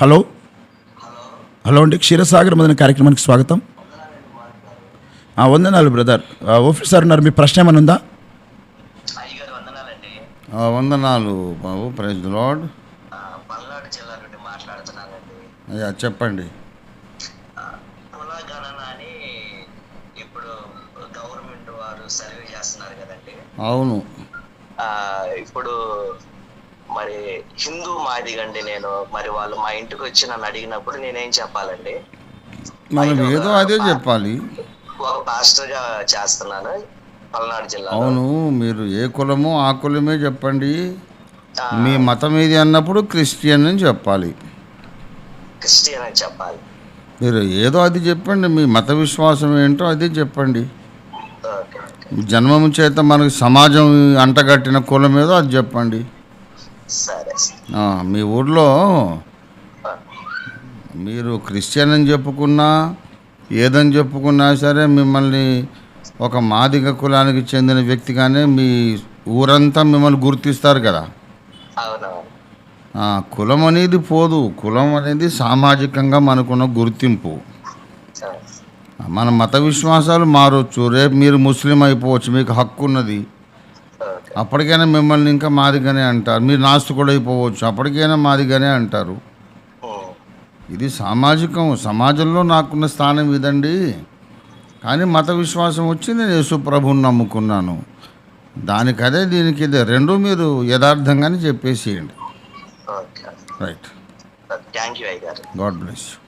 Hello. Hello అండి. క్షీరసాగర్ మదన కార్యక్రమానికి స్వాగతం. ఆ, వందనాలు బ్రదర్. ఆ, ఆఫీసర్ ఉన్నారు. మీ ప్రశ్న ఏమైనా ఉందా? వందనాలు బాబు. Praise lord. ఆ, పల్నాడు జిల్లా నుండి మాట్లాడుతున్నానండి. అయ్యా చెప్పండి. ఆ, కుల గణన అని ఇప్పుడు గవర్నమెంట్ వారు సర్వే చేస్తున్నారు కదండి. అవును. ఆ, ఇప్పుడు మరి హిందూ మాదిగండి నేను. మరి వాళ్ళు మా ఇంటికి వచ్చి నన్ను అడిగినప్పుడు నేనేం చెప్పాలండి? మనం ఏదో అదే చెప్పాలి. ఒక పాస్టర్గా చేస్తున్నాను పల్నాడు జిల్లాలో. అవును మీరు ఏ కులమో ఆ కులమే చెప్పండి. మీ మతం ఏది అన్నప్పుడు క్రిస్టియన్ అని చెప్పాలి. క్రిస్టియన్ అని చెప్పాలి. మీరు ఏదో అది చెప్పండి మీ మత విశ్వాసం ఏంటో అదే చెప్పండి. జన్మము చేత మనకు సమాజం అంటగట్టిన కులం ఏదో అది చెప్పండి. సరే మీ ఊర్లో మీరు క్రిస్టియన్ అని చెప్పుకున్నా ఏదని చెప్పుకున్నా సరే మిమ్మల్ని ఒక మాదిగ కులానికి చెందిన వ్యక్తిగానే మీ ఊరంతా మిమ్మల్ని గుర్తిస్తారు కదా. కులం అనేది పోదు. కులం అనేది సామాజికంగా మనకున్న గుర్తింపు. మన మత విశ్వాసాలు మారొచ్చు. రేపు మీరు ముస్లిం అయిపోవచ్చు. మీకు హక్కు ఉన్నది అప్పటికైనా మిమ్మల్ని ఇంకా మాదిగానే అంటారు. మీరు నాస్తికుడు అయిపోవచ్చు అప్పటికైనా మాదిగానే అంటారు. ఇది సామాజికం. సమాజంలో నాకున్న స్థానం ఇదండి. కానీ మత విశ్వాసం వచ్చి నేను యేసు ప్రభుని నమ్ముకున్నాను. దానికదే దీనికి ఇదే రెండు మీరు యథార్థంగానే చెప్పేసేయండి. Okay. Right thank you God bless you.